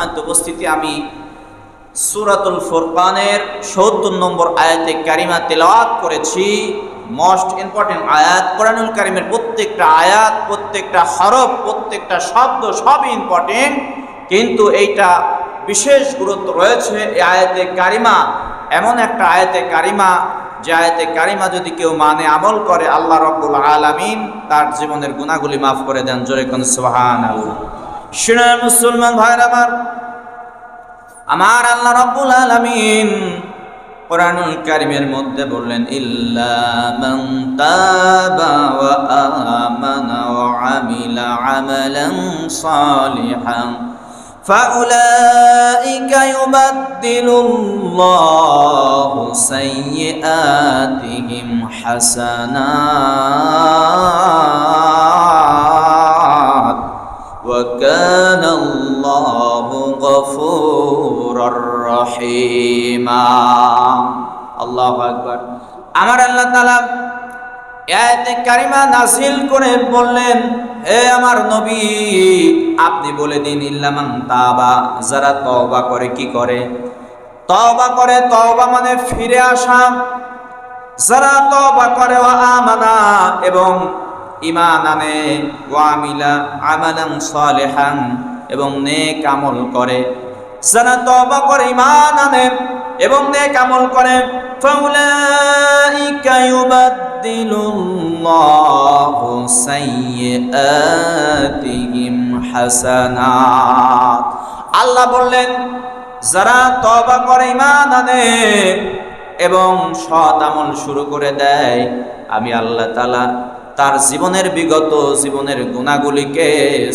সম্মানিত উপস্থিতি আমি সুরাতুল ফুরকানের সত্তর নম্বর আয়াতে কারিমা তেলাওয়াত করেছি। মোস্ট ইম্পর্টেন্ট আয়াত, কোরআনুল কারিমের প্রত্যেকটা আয়াত, প্রত্যেকটা হরফ, প্রত্যেকটা শব্দ সবই ইম্পর্টেন্ট কিন্তু এইটা বিশেষ গুরুত্ব রয়েছে এই আয়াতে কারিমা। এমন একটা আয়াতে কারিমা, যে আয়াতে কারিমা যদি কেউ মানে আমল করে, আল্লাহ রব্বুল আলামিন তার জীবনের গুণাগুলি মাফ করে দেন। জোরে কোন সুবহান আল্লাহ শুনেন মুসলমান ভাইরা আমার আমার আল্লাহ রব্বুল আলামিন কোরআনুল কারিমের মধ্যে বললেন ইল্লা মান তাবা ওয়া আমানা ওয়া আমিলা আমালান সালিহান فأولئك يبدل الله سيئاتهم حسنات وكان الله غفورا رحيما الله أكبر আমার আল্লাহ তাআলা আয়াতে কারিমা নাসিল করে বললেন হে আমার নবী আপনি বলে দিন ইল্লামান তাবা যারা তওবা করে কি করে তওবা করে তওবা মানে ফিরে আসা যারা তওবা করে ও আমানা এবং ইমান আনে ও আমিলা আমালান সালেহান এবং নেক আমল করে। যারা তওবা করে ইমান আনে এবং নেক আমল করে, ফাউলাইকা ইউবাদদিলুল্লাহু সাইয়্যাতিহিম হাসানাত। আল্লাহ বললেন, যারা তওবা করে ইমান আনে এবং সৎ আমল শুরু করে দেয়, আমি আল্লাহ তাআলা তার জীবনের বিগত জীবনের গুণাগুলিকে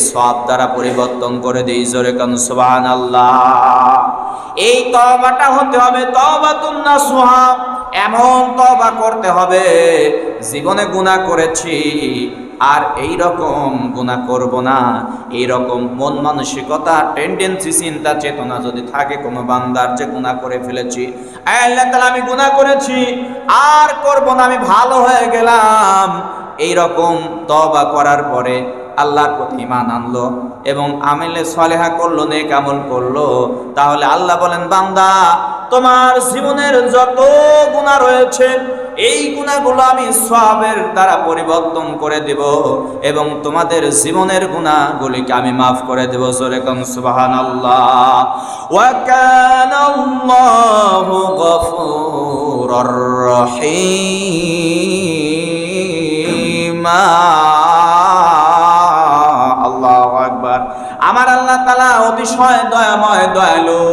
সব দ্বারা পরিবর্তন করে দেই। জোরে কান সুবহান আল্লাহ এই তবাটা হতে হবে তবাতুন নাসুহা এমন তবা করতে হবে, জীবনে গুনাহ করেছি আর এই রকম গুনাহ করব না। এই রকম মন মানসিকতা টেন্ডেন্সি চিন্তা, চেতনা যদি থাকে কোনো বান্দার, যে গুনাহ করে ফেলেছি আল্লাহ তাআলা, আমি গুনাহ করেছি, আর করব না, আমি ভালো হয়ে গেলাম। এই রকম তবা করার পরে আল্লাহর প্রতি ইমান আনলো এবং আমেলে সলেহা করল, নেক আমল করল। তাহলে আল্লাহ বলেন, বান্দা তোমার জীবনের যত গুণা রয়েছে, এই গুণাগুলো আমি সবের দ্বারা পরিবর্তন করে দেব এবং তোমাদের জীবনের গুণাগুলিকে আমি মাফ করে দেব। জোরে কম সুবাহান আল্লাহ ওয়াকান আমার আল্লাহ তালা অতিশয় দয়াময় দয়ালু।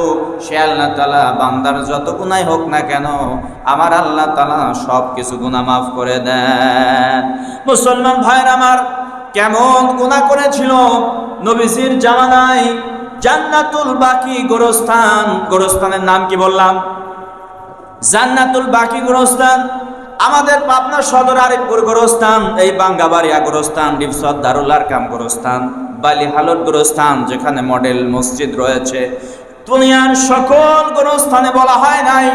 সে আল্লাহ তালা বান্দার যত গুনাই হোক না কেন, আমার আল্লাহ তালা সব কিছু গুণা মাফ করে দেন। মুসলমান ভাইয়ের আমার, কেমন গুণা করেছিল? নবীজির জামানায় জান্নাতুল বাকি গোরস্থান, গোরস্থানের নাম কি বললাম? জান্নাতুল বাকি গোরস্থান, আমাদের পাবনা সদর আরেকপুর গোরস্থান, এই বাঙ্গাবাড়িয়া গোরস্থান, ডিপসদ দারুল্লার কাম গোরস্থান। বালি হালট গুরুস্থান যেখানে মডেল মসজিদ রয়েছে। দুনিয়ার সকল গুরুস্থানে বলা হয় নাই।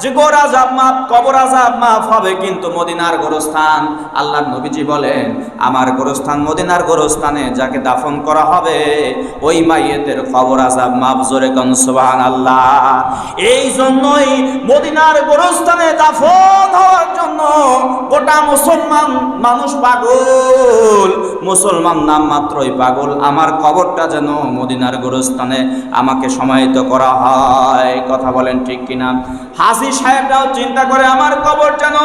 যে গোর আজাব মাপ কবর আজাব মাফ হবে কিন্তু মদিনার গোরস্থান। আল্লাহ নবীজি বলেন, আমার গোরস্থান মদিনার গোরস্থানে যাকে দাফন করা হবে, ওই মাইয়েতের কবর আজাব মাফ জোরে কন সুবহান আল্লাহ এই জন্যই মদিনার গোরস্থানে দাফন হওয়ার জন্য গোটা মুসলমান মানুষ পাগল। মুসলমান নাম মাত্রই পাগল। আমার কবরটা যেন মদিনার গোরস্থানে আমাকে সমাহিত করা হয়। কথা বলেন ঠিক কিনা? সাহেবরাও চিন্তা করে, আমার কবর যেন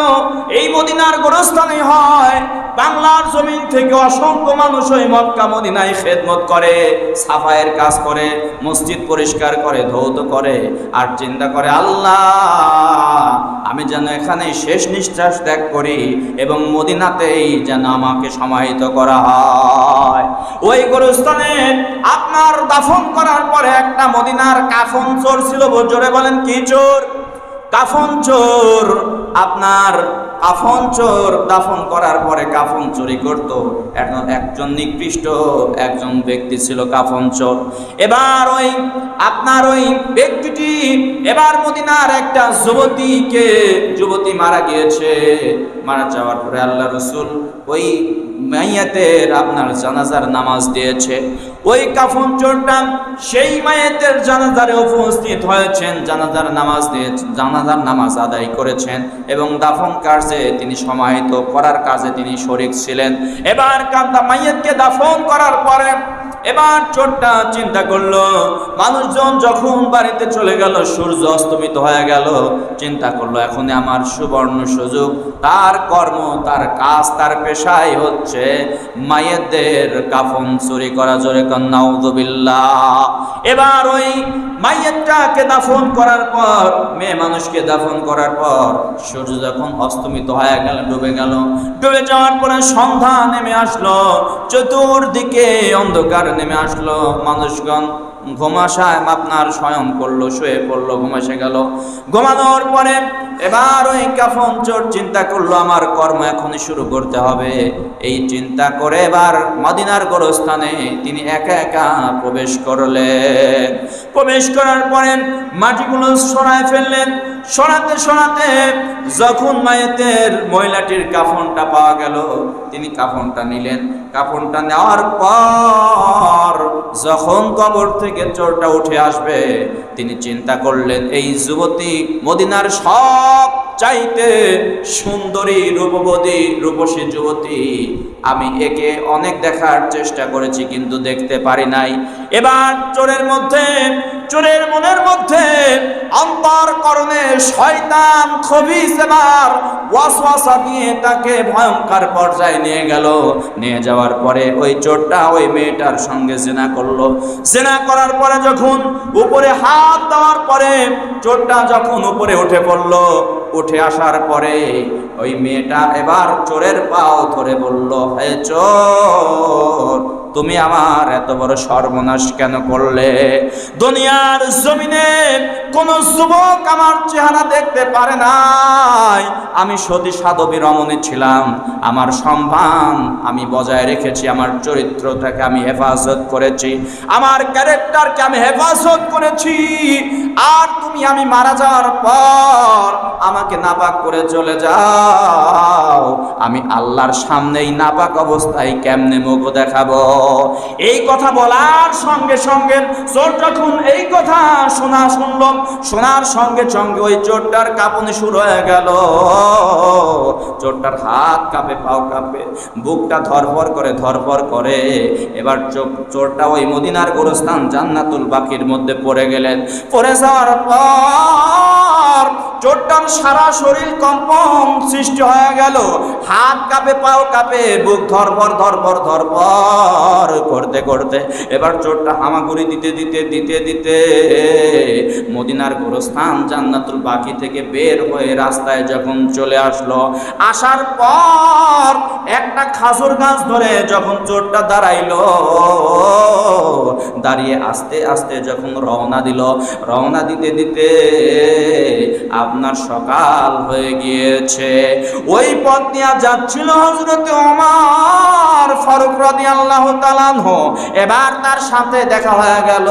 এই মদিনার গোরস্থানে হয়। বাংলার জমিন থেকে অসংখ্য মানুষ ওই মক্কা মদিনায় খেদমত করে সাফায়ের কাজ করে, মসজিদ পরিষ্কার করে, ধৌত করে আর চিন্তা করে, আল্লাহ, আমি যেন এখানে শেষ নিঃশ্বাস ত্যাগ করি এবং মদিনাতেই যেন আমাকে সমাহিত করা হয়। ওই গোরস্থানে আপনার দাফন করার পরে একটা মদিনার কাফন চোর ছিল জোরে বলেন, কি চোর? কাফন চোর, আপনার কাফন চোর দাফন করার পরে কাফন চুরি করত। একজন একজন নিকৃষ্ট, একজন ব্যক্তি ছিল কাফন চোর। এবার ওই, আপনার ওই ব্যক্তিটি, এবার মদিনার একটা যুবতীকে, যুবতী মারা গিয়েছে। মারা যাওয়ার পরে আল্লাহ রসুল ওই মাইয়াতের আপনার জানাজার নামাজ দিয়েছে। ওই কাফন চোরটা সেই মায়েতের জানাজারে উপস্থিত হয়েছেন, জানাজার নামাজ দিয়েছেন জানাজার নামাজ আদায় করেছেন এবং দাফন কার্যে তিনি সমাহিত করার কাজে তিনি শরিক ছিলেন। এবার কান্দা মাইয়াতকে দাফন করার পরে এবার চোরটা চিন্তা করল, মানুষজন যখন বাড়িতে চলে গেল, সূর্য অস্তমিত হয়ে গেল, চিন্তা করল এখন আমার সুবর্ণ সুযোগ, তার কর্ম, তার কাজ, তার পেশাই হচ্ছে মায়েদের কাফন চুরি করা, জোরে কন্যাউদবিল্লা এবার ওই মাইয়েরটাকে দাফন করার পর, মেয়ে মানুষকে দাফন করার পর, সূর্য যখন অস্তমিত হয়ে গেল, ডুবে গেল, ডুবে যাওয়ার পরে সন্ধ্যা নেমে আসলো, চতুর্দিকে অন্ধকার। নেমে আসলো মানুষগণ ঘুমাশায় আপনার স্বয়ং করল, শুয়ে পড়ল ঘুমাসে গেল। ঘুমানোর পরে এবার ওই কাফন চোর চিন্তা করল, আমার কর্ম এখনই শুরু করতে হবে। এই চিন্তা করে এবার মদিনার গোরস্থানে তিনি একা একা প্রবেশ করলেন। প্রবেশ করার পরে মাটিগুলো সরায় ফেললেন। সরাতে সরাতে যখন মায়েতের মহিলাটির কাফনটা পাওয়া গেল, তিনি কাফনটা নিলেন। কাফনটা নেওয়ার পর যখন কবর থেকে চোরটা উঠে আসবে। তিনি চিন্তা করলেন, এই যুবতী মদিনার সব চাইতে সুন্দরী রূপবতী, রূপসী যুবতী, আমি একে অনেক দেখার চেষ্টা করেছি কিন্তু দেখতে পারি নাই। এবার চোরের মধ্যে চোরের মনের মধ্যে অন্তরকরণে শয়তান খবিস এবার ওয়াসওয়াসা দিয়ে তাকে ভয়ঙ্কর পর্যায়ে নিয়ে গেল। নিয়ে যাওয়ার পরে ওই চোরটা ওই মেয়েটার সঙ্গে জেনা করল। জেনা করার পরে যখন উপরে হাত দেওয়ার পরে চোরটা যখন উপরে উঠে পড়ল, উঠে আসার পরে ওই মেয়েটা এবার চোরের পাও ধরে বলল, হে চোর তুমি আমার এত বড় সর্বনাশ কেন করলে? দুনিয়ার জমিনে কোন যুবক আমার চেহারা দেখতে পারে নাই। আমি সতী সাধবী রমণী ছিলাম। আমার সম্মান আমি বজায় রেখেছি, আমার চরিত্রটাকে আমি হেফাজত করেছি, আমার ক্যারেক্টারকে আমি হেফাজত করেছি। আর তুমি আমি মারা যাওয়ার পর আমাকে নাপাক করে চলে যাও। আমি আল্লাহর সামনেই নাপাক অবস্থায় কেমনে মুখ দেখাবো? এই কথা বলার সঙ্গে সঙ্গে চোর যখন এই কথা শোনা শুনল, শোনার সঙ্গে সঙ্গে ওই চোরটার কাঁপুনি শুরু হয়ে গেল। চোরটার হাত কাঁপে, পাও কাঁপে, বুকটা ধরপর করে ধরপর করে। এবার চোরটা ওই মদিনার গোরস্থান জান্নাতুল বাকির মধ্যে পড়ে গেলেন। পড়ে যাওয়ার পর চোরটার সারা শরীর কম্পন সৃষ্টি হয়ে গেল। হাত কাঁপে, পাও কাঁপে, বুক ধরপর ধরপর ধরপর করতে করতে এবার চোরটা হামাগুড়ি দিতে দিতে দিতে দিতে মদিনার গোরস্থান জান্নাতুল বাকি থেকে বের হয়ে রাস্তায় যখন চলে আসলো, আসার পর একটা খাজুর গাছ ধরে যখন চোরটা দাঁড়াইলো, দাঁড়িয়ে আস্তে আস্তে যখন রওনা দিল, রওনা দিতে দিতে আপনার সকাল হয়ে গিয়েছে। ওই পথ নিয়ে যাচ্ছিল হজরত ওমর ফারুক আল্লাহ এবার তার সাথে দেখা হয়ে গেল।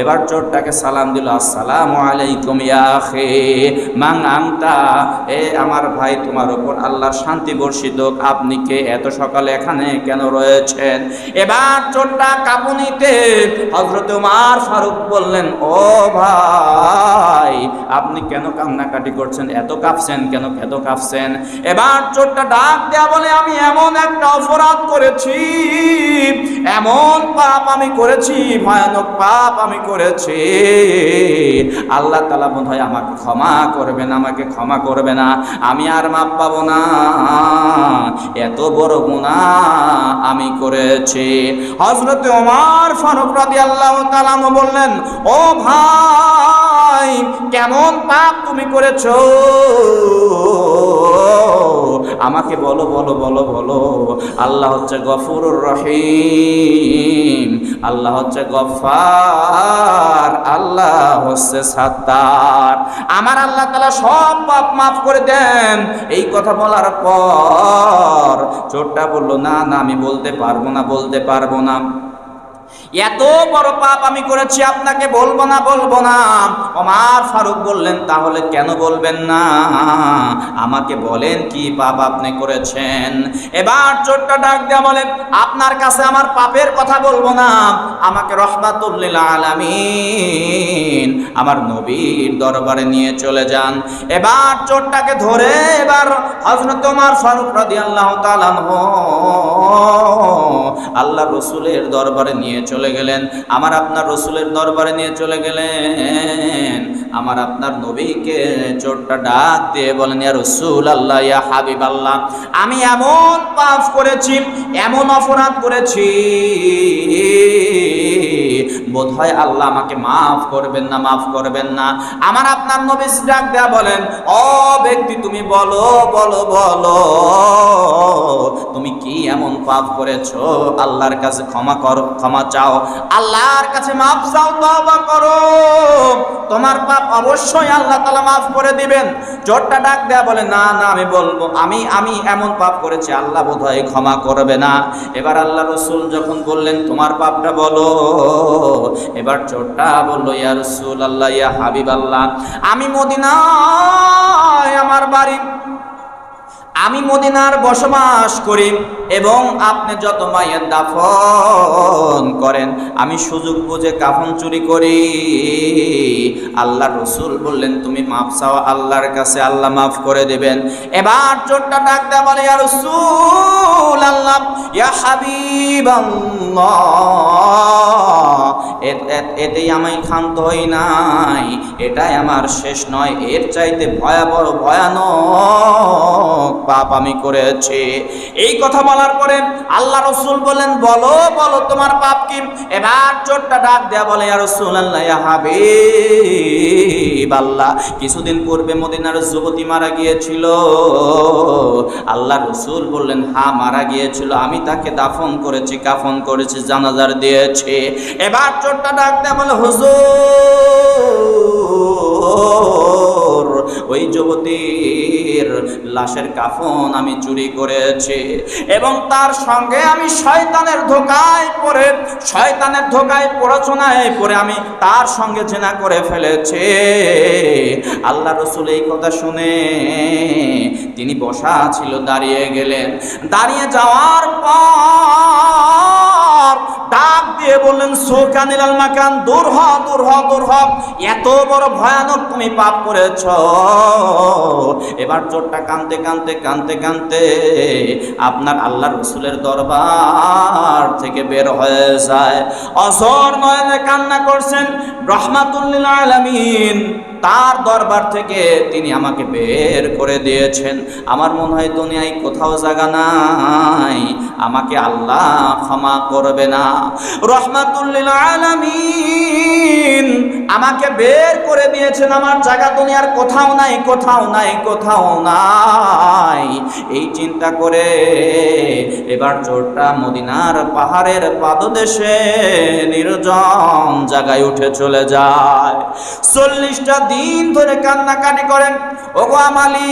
এবার চোরটাকে সালাম দিল, আসসালামু আলাইকুম ইয়া আখি, মাং আংতা, এ আমার ভাই তোমার উপর আল্লাহর শান্তি বর্ষিত আপনি কে? এত সকালে এখানে কেন রয়েছেন? এবার চোরটা কাপুনিতে হজরত উমার ফারুক বললেন, ও ভাই আপনি কেন কান্নাকাটি করছেন? এত কাঁপছেন কেন? এত কাঁপছেন? এবার চোরটা ডাক দেয়া বলে, আমি এমন একটা অপরাধ করেছি, এমন পাপ আমি করেছি, ভয়ানক পাপ আমি করেছি। আল্লাহ তালা বোধ আমাকে ক্ষমা করবেন, আমাকে ক্ষমা করবে না। আমি আর মাপ পাবো না। এত বড় গুণা আমি করেছি। হজরত ওমার ফারুক রাদি আল্লাহ তালাম বললেন, ও ভাই, কেমন পাপ তুমি করেছ। আমাকে বলো বলো বলো বলো। আল্লাহ হচ্ছে গফুরুর রহিম। আল্লাহ হচ্ছে গফার। আল্লাহ হচ্ছে সাত্তার। আমার আল্লাহ তালা সব পাপ মাফ করে দেন। এই কথা বলার পর চোরটা বলল, না না, আমি বলতে পারব না, বলতে পারব না। এত বড় পাপ আমি করেছি, আপনাকে বলব না বলব না। ওমার ফারুক বললেন, তাহলে কেন বলবেন না? আমাকে বলেন কি পাপ আপনি করেছেন? এবার চোরটা ডাক দেয়া বলেন, আপনার কাছে আমার পাপের কথা বলব না। আমাকে রহমাতুল্লিল আলামিন আমার নবীর দরবারে নিয়ে চলে যান। এবার চোরটাকে ধরে এবার হজরত ওমর ফারুক রাদিয়াল্লাহু তাআলা আল্লাহ রসুলের দরবারে নিয়ে চলে গেলেন। আমার আপনার রসুলের দরবারে নিয়ে চলে গেলেন। আমার আপনার নবীকে চোরটা ডাক দিয়ে বলেন, ইয়া রসুল আল্লাহ ইয়া হাবিব আল্লাহ আমি এমন পাপ করেছি, এমন অপরাধ করেছি বোধ হয় আল্লাহ আমাকে মাফ করবেন না, মাফ করবেন না। আমার আপনার নবী ডাক দেয়া বলেন ও ব্যক্তি, তুমি বলো বলো বলো, তুমি কি এমন পাপ করেছ? আল্লাহর কাছে ক্ষমা করো, ক্ষমা চাও। আল্লাহর কাছে মাফ চাও, তওবা করো। তোমার পাপ অবশ্যই আল্লাহ তাআলা মাফ করে দিবেন। জোরটা ডাক দেয়া বলে, না না, আমি বলব, আমি আমি এমন পাপ করেছি, আল্লাহ বোধহয় ক্ষমা করবে না। এবার আল্লাহ রসুল যখন বললেন, তোমার পাপটা বলো। এবার চোরটা বলল, ইয়া রসুল আল্লাহ ইয়া হাবিব আল্লাহ আমি মদিনায় আমার বাড়ি, আমি মদিনার বসবাস করি এবং আপনি যত মায়ের দাফন করেন, আমি সুযোগ বুঝে কাফন চুরি করি। আল্লাহ রসুল বললেন, তুমি মাফ চাও, আল্লাহর কাছে আল্লাহ মাফ করে দেবেন। এবার চোরটা ডাক দেয়া বলে, ইয়া রসুল আল্লাহ ইয়া হাবিব এ- এতেই আমি ক্ষান্ত হই নাই। এটাই আমার শেষ নয়, এর চাইতে ভয়াবহ, ভয়ানক পাপ আমি করেছি। এই কথা বলার পরে আল্লাহ রসুল বলেন বলো বলো, তোমার পাপ কি? এবার চোরটা ডাক দেয়া বলে আর রসুল আল্লাহ আল্লাহ কিছুদিন পূর্বে মদিনার যুবতী মারা গিয়েছিল। আল্লাহ রসুল বললেন, হা, মারা গিয়েছিল, আমি তাকে দাফন করেছি, কাফন করেছি, জানাজার দিয়েছি। এবার চোরটা ডাক দেয়া, বলে, হুজুর, ওই যুবতীর লাশের কাফন আমি চুরি করেছি এবং তার সঙ্গে আমি শয়তানের ধোকায় পড়ে, শয়তানের ধোকায় পড়াশোনায় পড়ে আমি তার সঙ্গে চেনা করে ফেলেছি। আল্লাহ রসুল এই কথা শুনে তিনি বসা ছিল, দাঁড়িয়ে গেলেন। দাঁড়িয়ে যাওয়ার পর ডাক দিয়ে বললেন সোকানিলাল মাকান, দূর হ দূর হ দূর হ। এত বড় ভয়ানক তুমি পাপ করেছ। এবার চোরটা কানতে কানতে কানতে কানতে আপনার আল্লাহ রসুলের দরবার থেকে বের হয়ে যায়। অসর নয়নে কান্না করছেন রহমাতুল্লিল আলামিন। তার দরবার থেকে তিনি আমাকে বের করে দিয়েছেন। আমার মনে হয় দুনিয়ায় কোথাও জায়গা নাই। আমাকে আল্লাহ ক্ষমা করবে না। রহমাতুল্লিল আলামিন আমাকে বের করে দিয়েছেন। আমার জায়গা দুনিয়ার কোথাও নাই কোথাও নাই কোথাও নাই। এই চিন্তা করে এবার চোরটা মদিনার পাহাড়ের পাদদেশে নির্জন জায়গায় উঠে চলে যায়। চল্লিশটা দিন ধরে কান্নাকাটি করেন ওগো আমালি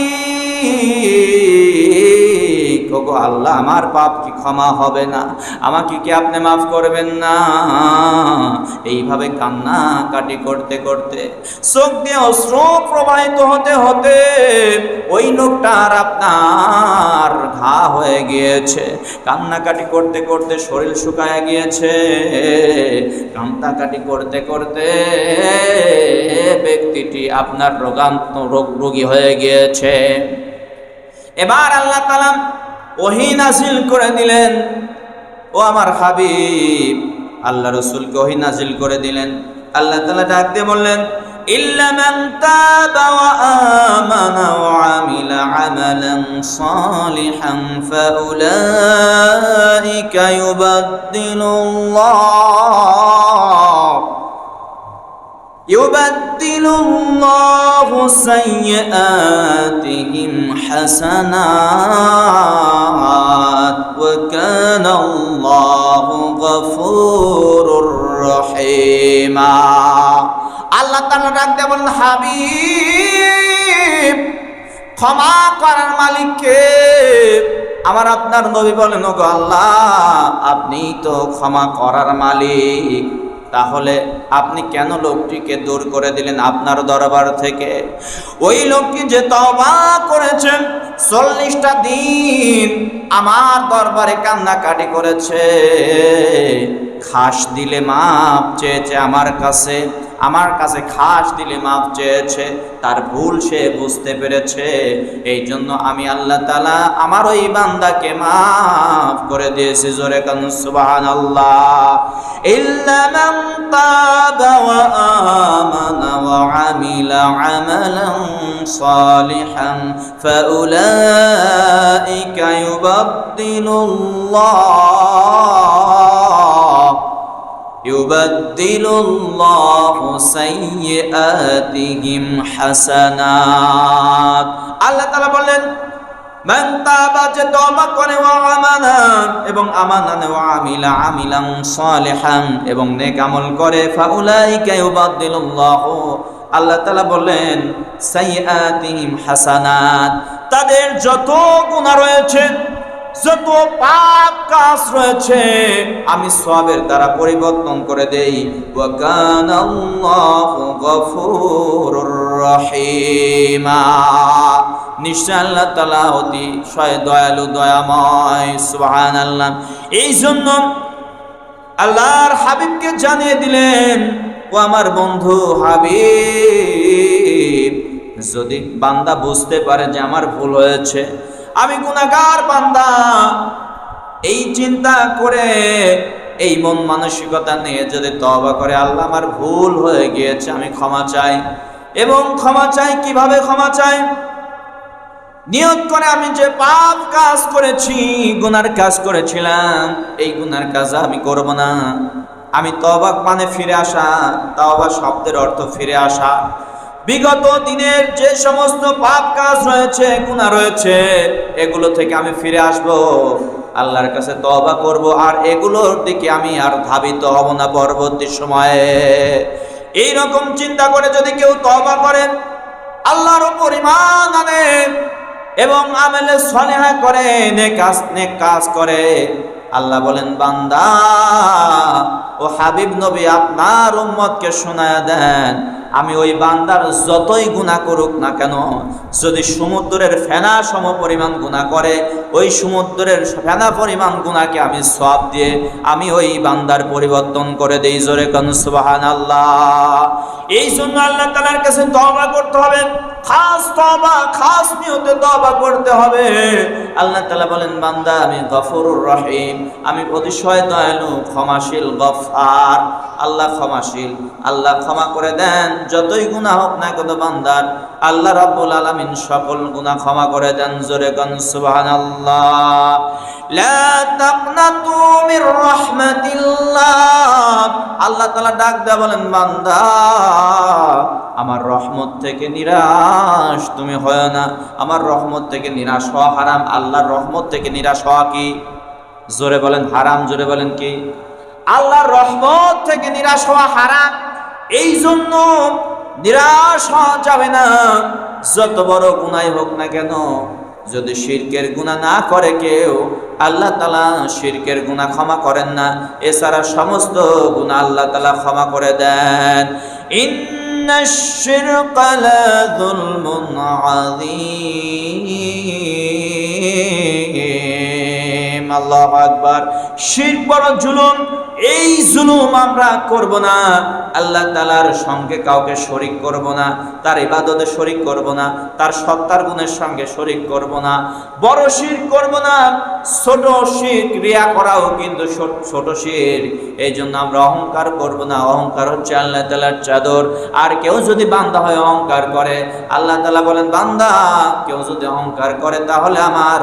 ওগো আল্লাহ, আমার পাপ কি ক্ষমা হবে না? আমাকে কি আপনি মাফ করবেন না? এইভাবে কান্না কাটি করতে করতে, চোখ দিয়ে অশ্রু প্রবাহিত হতে হতে ওই লোকটার আপনার ঘা হয়ে গিয়েছে। কান্নাকাটি করতে করতে শরীর শুকায় গিয়েছে। কান্নাকাটি করতে করতে ব্যক্তিটি আপনার রোগান্ত রোগ রোগী হয়ে গিয়েছে। এবার আল্লাহ তালাম ওহি নাজিল করে দিলেন ও আমার হাবিব আল্লাহ রসুলকে ওহি নাজিল করে দিলেন আল্লাহ তালা ডাক দিয়ে বললেন إلا من تاب وآمن وعمل عملا صالحا فأولئك يبدل الله يبدل الله سيئاتهم حسنات وكان الله غفور رحيما আল্লাহ তাআলা ডাক দিয়ে বলেন হাবিব ক্ষমা করার মালিককে আমার আপনার নবী বলেন ওগো আল্লাহ আপনি তো ক্ষমা করার মালিক তাহলে আপনি কেন লোকটিকে দূর করে দিলেন আপনার দরবার থেকে? ওই লোকটি যে তবা করেছেন, চল্লিশটা দিন আমার দরবারে কান্নাকাটি করেছে। খাস দিলে মাপ চেয়েছে আমার কাছে। আমার কাছে খাস দিলে মাফ চেয়েছে, তার ভুল সে বুঝতে পেরেছে। এই জন্য আমি আল্লাহ তালা আমার ওই বান্দাকে মাফ করে দিয়েছি, জোরে কান সুবাহান আল্লাহ ইল্লামান তাবা يبدل الله سيئاتهم حسنات আল্লাহ তাআলা বললেন মান তাবা যে তওবা করে ওয়া আমানা এবং আমানা ওয়া আমিলা আমিলান সালিহান এবং নেক আমল করে ফাউলাইকা ইউবাদদিলুল্লাহু আল্লাহ তাআলা বললেন সাইয়াতিহিম হাসানাত তাদের যত গুনাহ রয়েছে যত পাপ কাজ রয়েছে, আমি সবের দ্বারা পরিবর্তন করে দেই। আল্লাহ তালা দয়ালু, দয়াময় আল্লাহ এই জন্য আল্লাহর হাবিবকে জানিয়ে দিলেন, ও আমার বন্ধু হাবিব, যদি বান্দা বুঝতে পারে যে আমার ভুল হয়েছে আমি গুণাগার বান্দা। এই চিন্তা করে এই মন মানসিকতা নিয়ে যদি তবা করে, আল্লাহ আমার ভুল হয়ে গিয়েছে, আমি ক্ষমা চাই। এবং ক্ষমা চাই, কীভাবে ক্ষমা চাই? নিয়ত করে আমি যে পাপ কাজ করেছি, গুনার কাজ করেছিলাম, এই গুনার কাজ আমি করব না। আমি তবাক মানে ফিরে আসা তবা শব্দের অর্থ ফিরে আসা। বিগত দিনের যে সমস্ত পাপ কাজ রয়েছে গুণা রয়েছে, এগুলো থেকে আমি ফিরে আসব। আল্লাহর কাছে তবা করব আর এগুলোর দিকে আমি আর ধাবিত হব না পরবর্তী সময়ে। এই রকম চিন্তা করে যদি কেউ তবা করেন আল্লাহর উপর ইমান আনে এবং আমেলে সনেহা করে, নেক কাজ নেক কাজ করে, আল্লাহ বলেন, বান্দা ও হাবিব নবী আপনার উম্মতকে শোনায়া দেন। আমি ওই বান্দার যতই গুণা করুক না কেন, যদি সমুদ্রের ফেনা সম পরিমাণ গুণা করে, ওই সমুদ্রের ফেনা পরিমাণ গুণাকে আমি সব দিয়ে আমি ওই বান্দার পরিবর্তন করে দেই। জোরে কান সুবাহান আল্লাহ এই জন্য আল্লাহ তালার কাছে তবা করতে হবে। খাস তবা খাস নিয়তে তবা করতে হবে। আল্লাহ তালা বলেন, বান্দা, আমি গফরুর রহিম। আমি অতিশয় দয়ালু, ক্ষমাশীল গফার আল্লাহ ক্ষমাশীল, আল্লাহ ক্ষমা করে দেন। যতই গুনাহ হোক না কত বান্দার, আল্লাহ রাব্বুল আলামিন সকল গুনাহ ক্ষমা করে দেন। জোরে গান সুবহানাল্লাহ। লা তাকনাতু মির রাহমাতিল্লাহ। আল্লাহ তাআলা ডাক দেয়া বলেন, বান্দা, আমার রহমত থেকে নিরাশ তুমি হয় না। আমার রহমত থেকে নিরাশ হওয়া হারাম। আল্লাহর রহমত থেকে নিরাশ হওয়া কি? জোরে বলেন, হারাম। জোরে বলেন কি? আল্লাহর রহমত থেকে নিরাশ হওয়া হারাম। এই জন্য নিরাশ হওয়া যাবে না। যত বড় গুণাই হোক না কেন, যদি শিরকের গুণা না করে কেউ, আল্লাহ তালা শিরকের গুণা ক্ষমা করেন না। এছাড়া সমস্ত গুণা আল্লাহ তালা ক্ষমা করে দেন। আল্লাহ আকবার। শির বড় জুলুম, এই জুলুম আমরা করব না। আল্লাহ তালার সঙ্গে কাউকে শরিক করব না, তার ইবাদতে শরিক করব না, তার সত্তার গুণের সঙ্গে শরিক করব না। বড় শির করব না, ছোট শির ক্রিয়া করাও কিন্তু ছোট শির। এই জন্য আমরা অহংকার করব না। অহংকার হচ্ছে আল্লাহ তালার চাদর। আর কেউ যদি বান্দা হয় অহংকার করে, আল্লাহ তালা বলেন, বান্দা, কেউ যদি অহংকার করে তাহলে আমার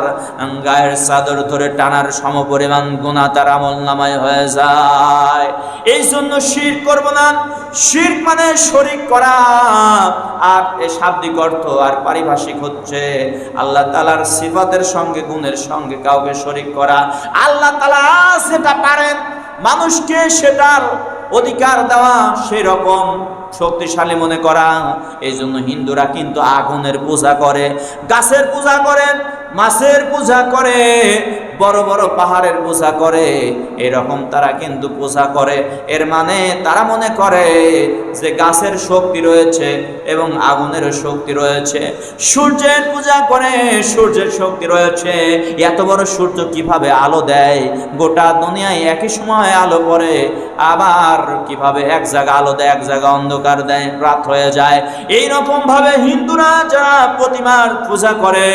গায়ের চাদর ধরে টানার সমপরিমাণ গুণা তার আমল নামায় হয়ে যায়। এই জন্য শির করব না। শির মানে শরিক করা। আর এ শাব্দিক অর্থ আর পারিভাষিক হচ্ছে আল্লাহ তালার সিফাতের সঙ্গে, গুণের সঙ্গে কাউকে শরিক করা। আল্লাহ তালা সেটা পারেন, মানুষকে সেটার অধিকার দেওয়া সেই রকম শক্তিশালী মনে করা। এই জন্য হিন্দুরা কিন্তু আগুনের পূজা করে, গাছের পূজা করে, মাছের পূজা করে, বড় বড় পাহাড়ের পূজা করে। এরকম তারা কিন্তু পূজা করে। এর মানে তারা মনে করে যে গাছের শক্তি রয়েছে এবং আগুনের শক্তি রয়েছে। সূর্যের পূজা করে, সূর্যের শক্তি রয়েছে। এত বড় সূর্য কীভাবে আলো দেয়? গোটা দুনিয়ায় একই সময় আলো পড়ে। আবার কীভাবে এক জায়গা আলো দেয়, এক জায়গা অন্ধকার দেয় রাত হয়ে যায়। এইরকম ভাবে হিন্দুরা যারা প্রতিমার পূজা করে